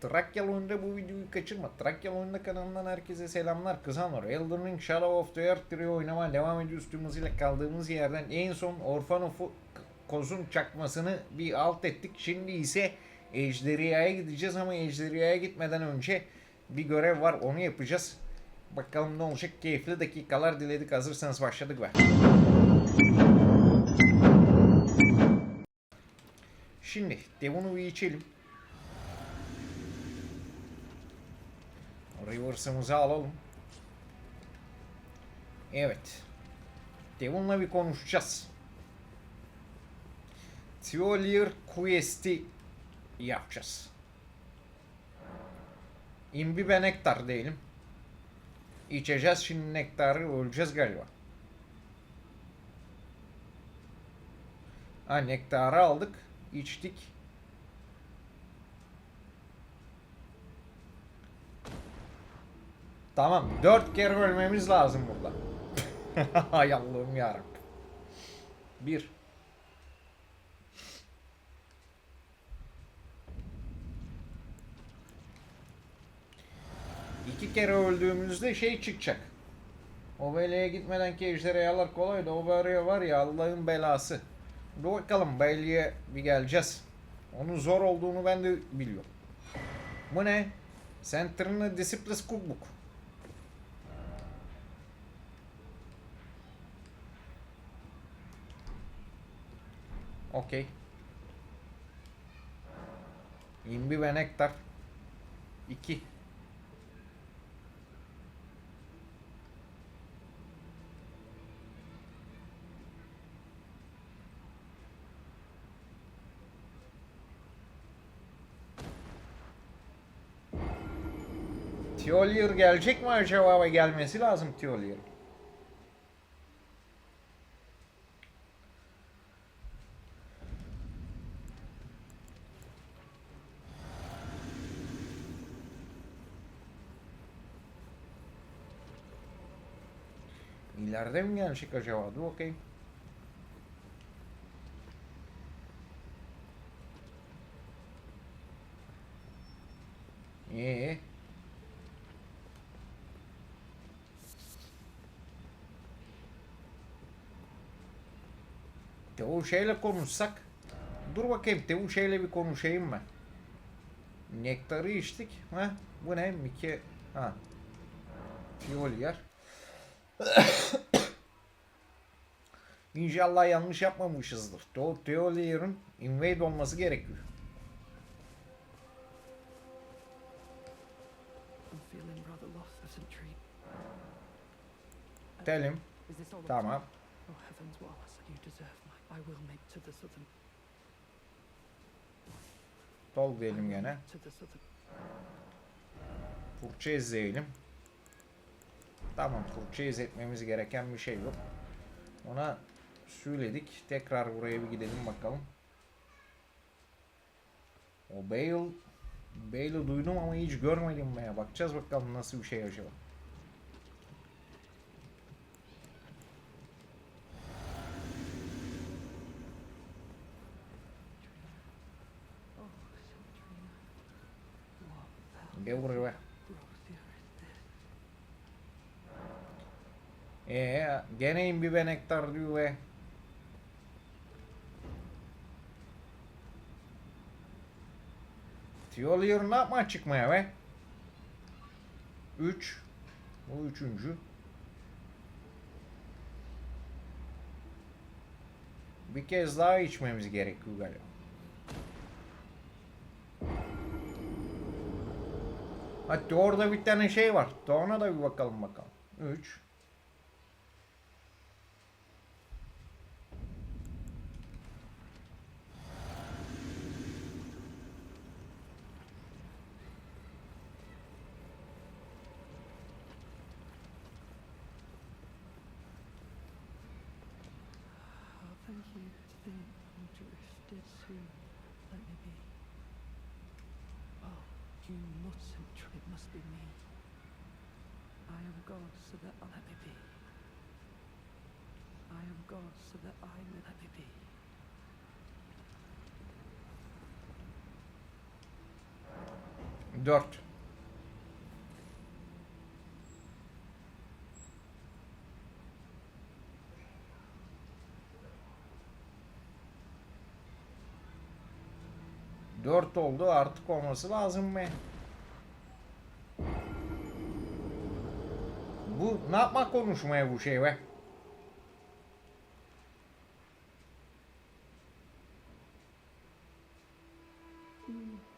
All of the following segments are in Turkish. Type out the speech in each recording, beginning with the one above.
Trakyalı oyunda bu videoyu kaçırma. Trakyalı oyunda kanalından herkese selamlar. Kızanlar. Elden Ring Shadow of the Earth Trio oynamaya devam ediyoruz. Tüm hızıyla kaldığımız yerden en son Orphanof'u Koz'un çakmasını bir alt ettik. Şimdi ise Ejderha'ya gideceğiz ama Ejderha'ya gitmeden önce bir görev var. Onu yapacağız. Bakalım ne olacak. Keyifli dakikalar diledik. Hazırsanız başladık be. Şimdi Devon'u bir içelim. Reverse'ımızı alalım. Evet. Devon'la bir konuşacağız. Teolier Quest'i yapacağız. İmbibe nektar diyelim. İçeceğiz şimdi nektarı öleceğiz galiba. Ha nektarı aldık. içtik. Tamam. Dört kere ölmemiz lazım burada. Hay Allah'ım yarabbim. Bir. İki kere öldüğümüzde şey çıkacak. O beleye gitmeden ki ejderhalar kolay da o böyle var ya Allah'ın belası. Dur bakalım Bailey'e bir geleceğiz. Onun zor olduğunu ben de biliyorum. Bu ne? Center'ın Disciples Cookbook. Okey. İmbi ve nektar. 2. Tiolier gelecek mi acaba gelmesi lazım Tiolier. İleride mi gelecek acaba? Dur bakayım. Ee, Tevu şeyle konuşsak. Dur bakayım Tevu şeyle bir konuşayım ben. Nektarı içtik. Ha? Bu ne? Mike... Ha. Fiyol yer. İnşallah yanlış yapmamışızdır. Teo Teolier'in invade olması gerekiyor. I'm feeling rather lost for some treat. Tell him. Is this all? Tamam. Oh. Tol diyelim gene. Furça izleyelim. Tamam furça etmemiz gereken bir şey yok. Ona söyledik. Tekrar buraya bir gidelim bakalım. O Bale Bale'ı duydum ama hiç görmedim ya. Bakacağız bakalım nasıl bir şey acaba. Gel buraya be. Ee, gene bir benektar diyor ve Tiolier ne yapmaya çıkmaya be? 3 Bu üçüncü. Bir kez daha içmemiz gerekiyor galiba. Hatta orada bir tane şey var. Ona da bir bakalım bakalım. 3 you. Think I'm drifted soon. Let me be. Oh, you mustn't. It must be me. I am God, so that I let me be. I am God, so that I may let me be. Dört. Dört oldu artık olması lazım be. Bu ne yapmak konuşmaya bu şey be?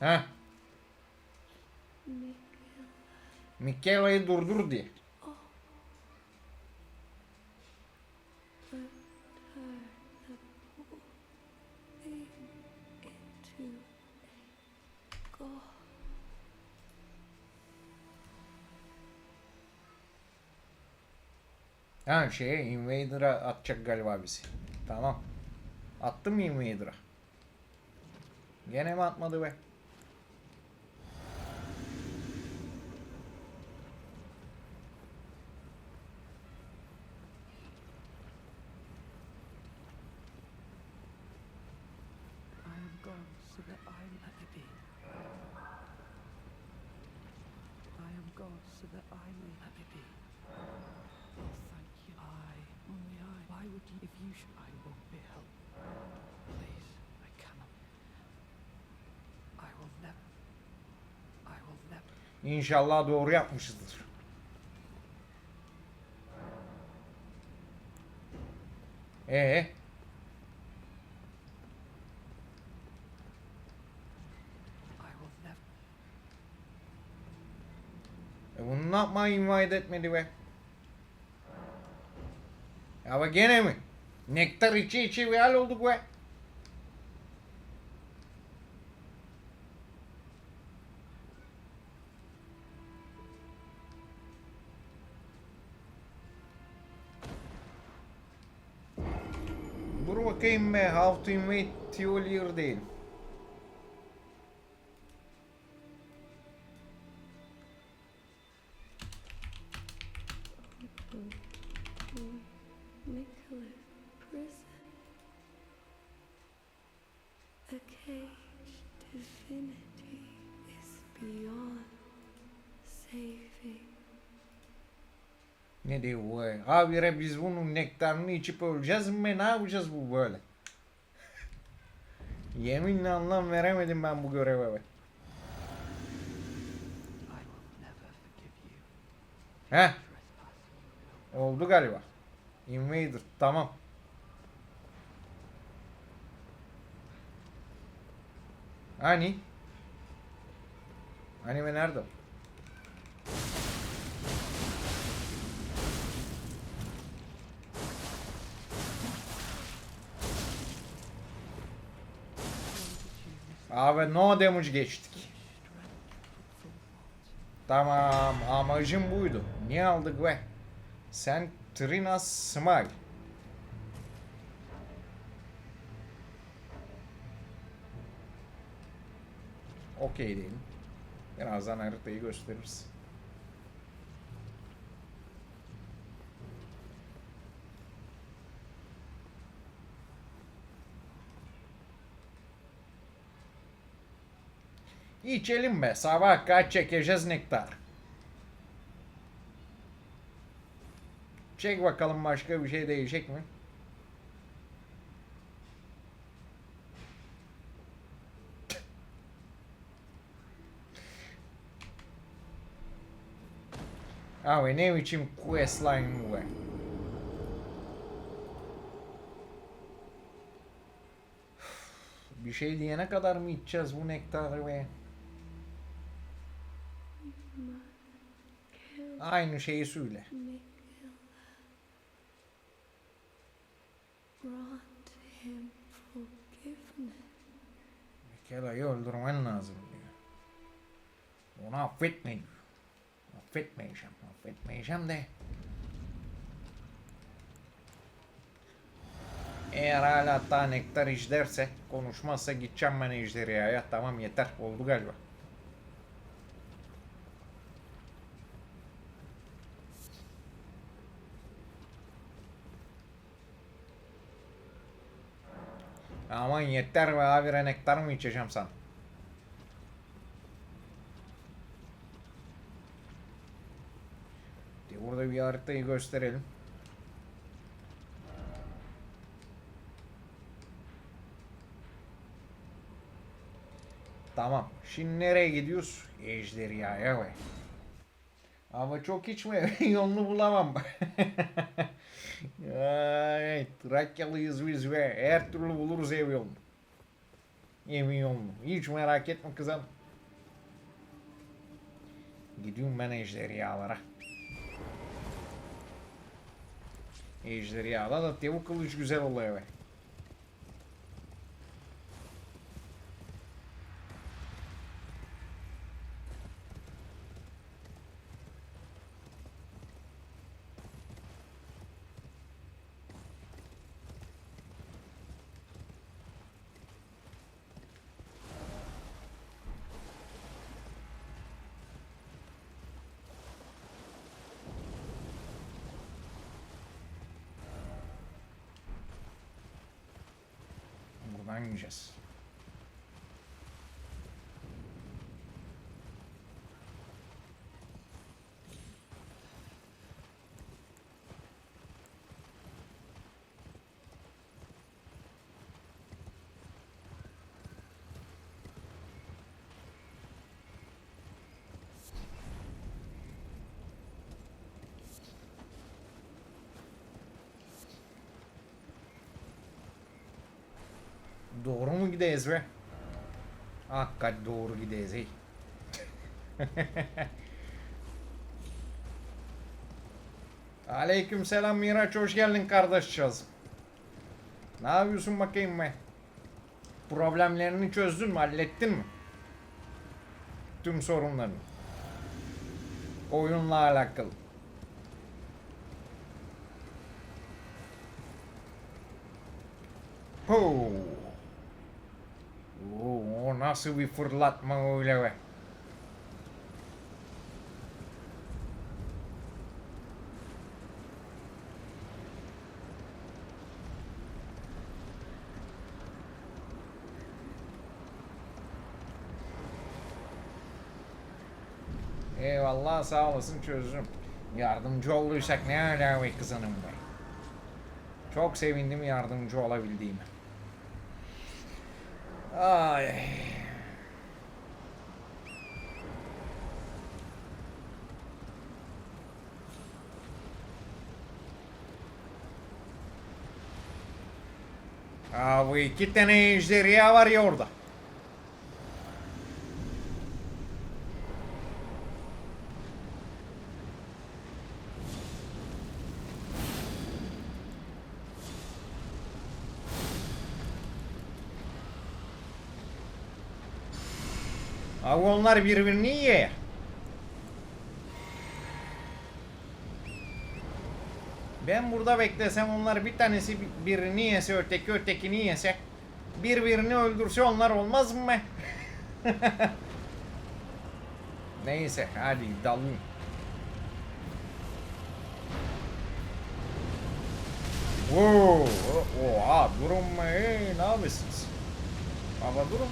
Ha? Mikaela'yı durdur diye. God. Ha şeye Invader'a atacak galiba bizi. Tamam. Attı mı Invader'a? Gene mi atmadı be? İnşallah doğru yapmışızdır. Ee, e bunu ne yapma invite etmedi be? Ya gene mi? Nektar içi içi bir hal olduk be. Dur bakayım be. How to invade Tiolier değil. Bu be? Habire biz bunun nektarını içip öleceğiz mi? Ne yapacağız bu böyle? Yeminle anlam veremedim ben bu göreve Trespassing. oldu galiba. Invader tamam. Hani? Ve nerede? Abi no damage geçtik. Tamam amacım buydu. Niye aldık be? Sen Trina Smile. Okey diyelim. Birazdan haritayı gösteririz. İçelim be. Sabah kaç çekeceğiz nektar. Çek bakalım başka bir şey değecek mi? Abi ne biçim questline bu be? Bir şey diyene kadar mı içeceğiz bu nektarı be? Aynı şeyi söyle. Mikela'yı öldürmen lazım diyor. Onu affetme diyor. Affetmeyeceğim, affetmeyeceğim de. Eğer hala daha nektar işlerse, konuşmazsa gideceğim ben ejderhaya. Tamam yeter, oldu galiba. aman yeter be abi renektar mı içeceğim sen? Burada bir haritayı gösterelim. Tamam. Şimdi nereye gidiyoruz? Ejderha'ya be. Ama çok içme. Yolunu bulamam. Ay, Trakyalıyız biz be. Her türlü buluruz ev yolunu. Evin yolunu. Hiç merak etme kızım. Gidiyorum ben ejderhalara. Ejderhada da tavuk kılıç güzel oluyor be. strangers Doğru mu gideyiz be? Hakikaten doğru gideyiz hey. Aleyküm selam Miraç hoş geldin kardeşçiğiz. Ne yapıyorsun bakayım be? Problemlerini çözdün mü hallettin mi? Tüm sorunlarını. Oyunla alakalı. Ho. Oo, nasıl bir fırlatma öyle be. Eyvallah sağ olasın çözürüm. Yardımcı olduysak ne ala be kızanım be. Çok sevindim yardımcı olabildiğime. Ay. Abi iki tane ejderha var ya orada. Abi onlar birbirini yiyor. Ben burada beklesem onlar bir tanesi birini yese öteki ötekini yese birbirini öldürse onlar olmaz mı? Neyse hadi dalın. Wow, oha durun? Hey, ne yapıyorsunuz? Baba durun.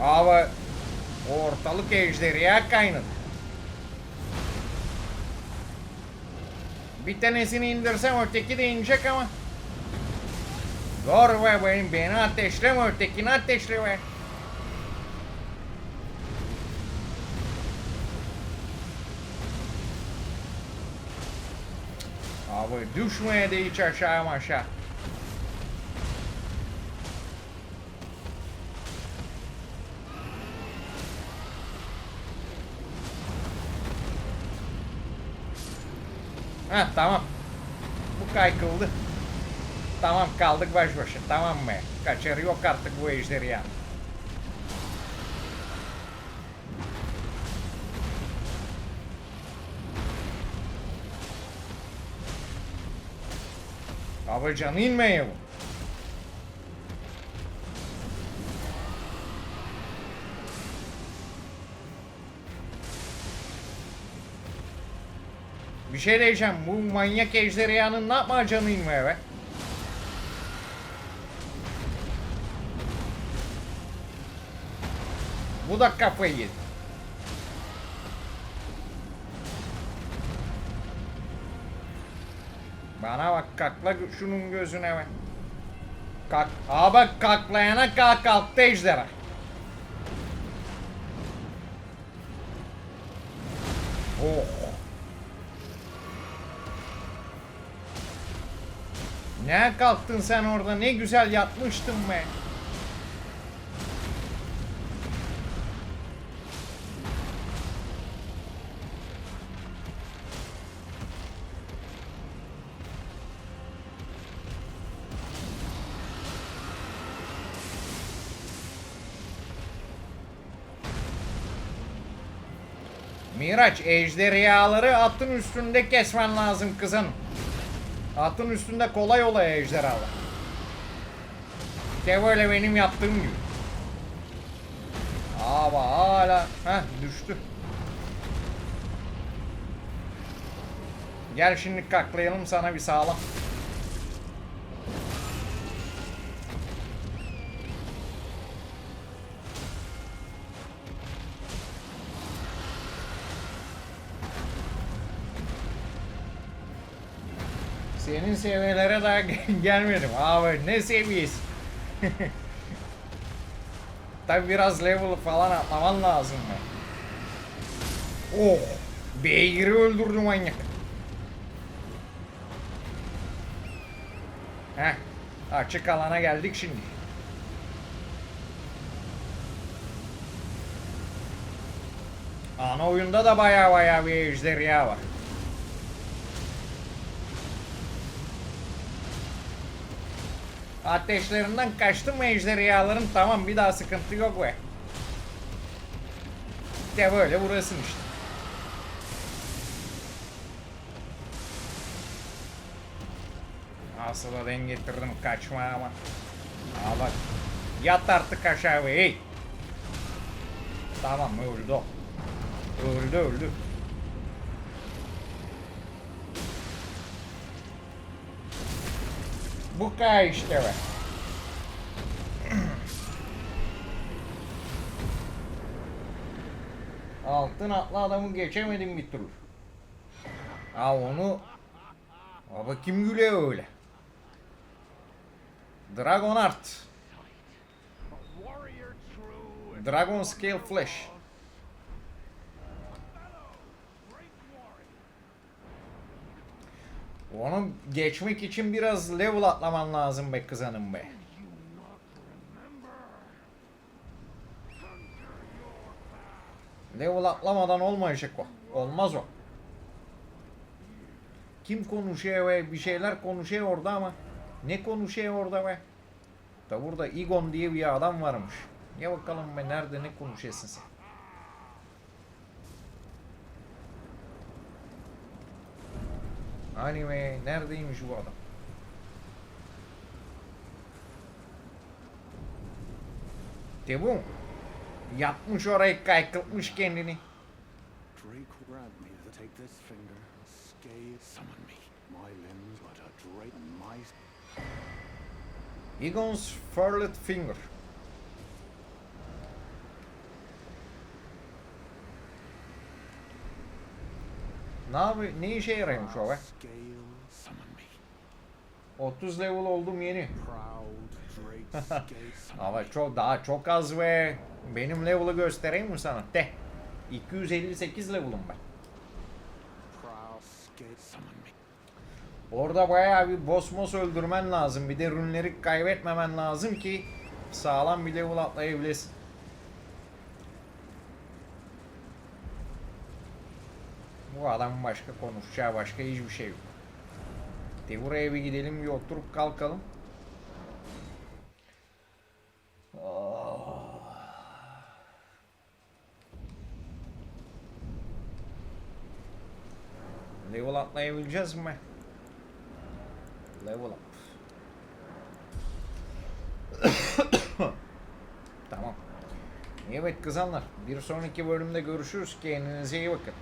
Abi ortalık ejderha kaynadı. Bir tanesini indirsem öteki de inecek ama. Dur be benim beni ateşleme ötekini ateşle be. Abi düşmeye de hiç aşağı aşağı. Ha tamam. Bu kaykıldı. Tamam kaldık baş başa. Tamam mı? Kaçarı yok artık bu ejderha. Abi canı şey diyeceğim. Bu manyak ejderhanın ne yapmayacağını mı eve? Bu da kafayı yedi. Bana bak kakla şunun gözüne bak. Kalk. Aa bak kaklayana kalk kalktı ejderha. Ne kalktın sen orada ne güzel yatmıştın be. Miraç ejderhaları atın üstünde kesmen lazım kızım. Atın üstünde kolay olay ejderhalar. De böyle benim yaptığım gibi. Ama hala Heh düştü. Gel şimdi kaklayalım sana bir sağlam. Senin seviyelere daha gelmedim abi ne seviyesi. Tabi biraz level falan atlaman lazım. Oh beygiri öldürdü manyak. Heh açık alana geldik şimdi. Ana oyunda da baya baya bir ejderha var. Ateşlerinden kaçtım mı ejderhaların tamam bir daha sıkıntı yok be. De böyle vurasın işte. Asıla denk getirdim kaçma ama. Aa bak. Yat artık aşağı be hey. Tamam öldü o. Öldü öldü. Bu kadar işte be. Altın atlı adamı geçemedim bir türlü. Ha onu... Baba kim gülüyor öyle? Dragon Art. Dragon Scale Flash. Onu geçmek için biraz level atlaman lazım be kızanım be. Level atlamadan olmayacak o. Olmaz o. Kim konuşuyor ve bir şeyler konuşuyor orada ama ne konuşuyor orada be? Da burada Igon diye bir adam varmış. Ya bakalım be nerede ne konuşuyorsun sen? Be neredeymiş bu adam? De bu. Yatmış orayı kaykıltmış kendini. Drake grant me to take this finger and scale summon me. My limbs but a Drake my Egon's Furlet Finger. Ne ne işe yaraymış o be? scale summon me. 30 level oldum yeni. Ama çok daha çok az ve benim level'ı göstereyim mi sana? De. 258 level'ım ben. Orada bayağı bir boss öldürmen lazım. Bir de rünleri kaybetmemen lazım ki sağlam bir level atlayabilesin. Bu adamın başka konuşacağı başka hiçbir şey yok. De buraya bir gidelim bir oturup kalkalım. Ah. Level atlayabileceğiz mi? Level up. tamam. Evet kızanlar. Bir sonraki bölümde görüşürüz. Kendinize iyi bakın.